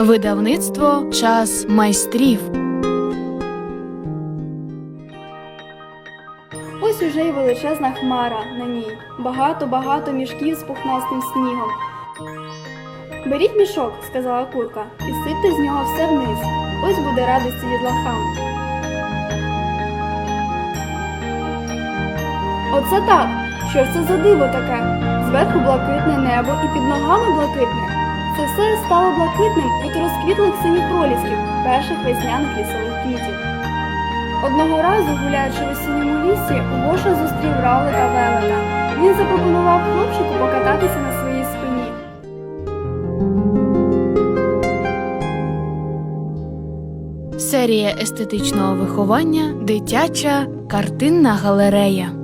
Видавництво Час майстрів. Ось уже й величезна хмара на ній. Багато-багато мішків з пухнастим снігом. Беріть мішок, сказала курка, і сипте з нього все вниз. Ось буде радості дітлахам. Оце так. Що ж це за диво таке? Зверху блакитне небо і під ногами блакитне. Це все стало блакитним від розквітлих синіх пролісків, перших весняних лісових квітів. Одного разу, гуляючи в осінньому лісі, Гоша зустрів равлика велета. Він запропонував хлопчику покататися на своїй спині. Серія естетичного виховання Дитяча картинна галерея.